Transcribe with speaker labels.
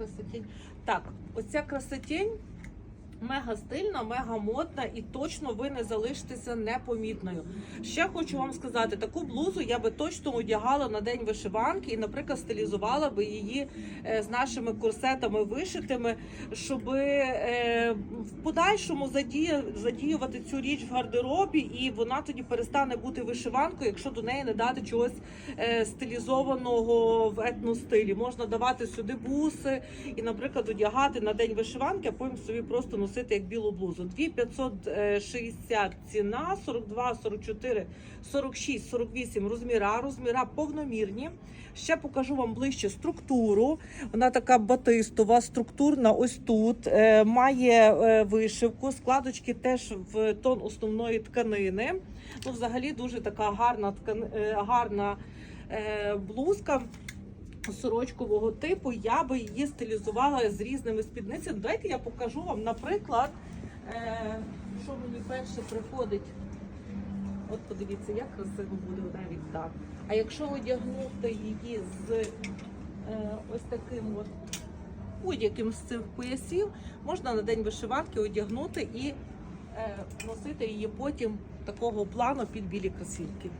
Speaker 1: красотень. Так, оця красотень мега стильна, мега модна і точно ви не залишитеся непомітною. Ще хочу вам сказати, таку блузу я би точно одягала на день вишиванки і, наприклад, стилізувала би її е, з нашими корсетами вишитими, щоб е, в подальшому задіювати цю річ в гардеробі, і вона тоді перестане бути вишиванкою, якщо до неї не дати чогось е, стилізованого в етностилі. Можна давати сюди буси і, наприклад, одягати на день вишиванки, а потім собі просто носити як білу блузу. 2560 ціна, 42, 44, 46, 48 розміра, розміра повномірні. Ще покажу вам ближче структуру. Вона така батистова, структурна. Ось тут е, має е, вишивку, складочки теж в тон основної тканини. Ну, взагалі дуже така гарна ткани, е, гарна блузка. Сорочкового типу я би її стилізувала з різними спідницями. Дайте я покажу вам, наприклад, е, що мені перше приходить. От подивіться, як красиво буде навіть так. А якщо одягнути її з е, ось таким от будь-яким з цих поясів, можна на день вишиванки одягнути і е, носити її потім такого плану під білі кросівки.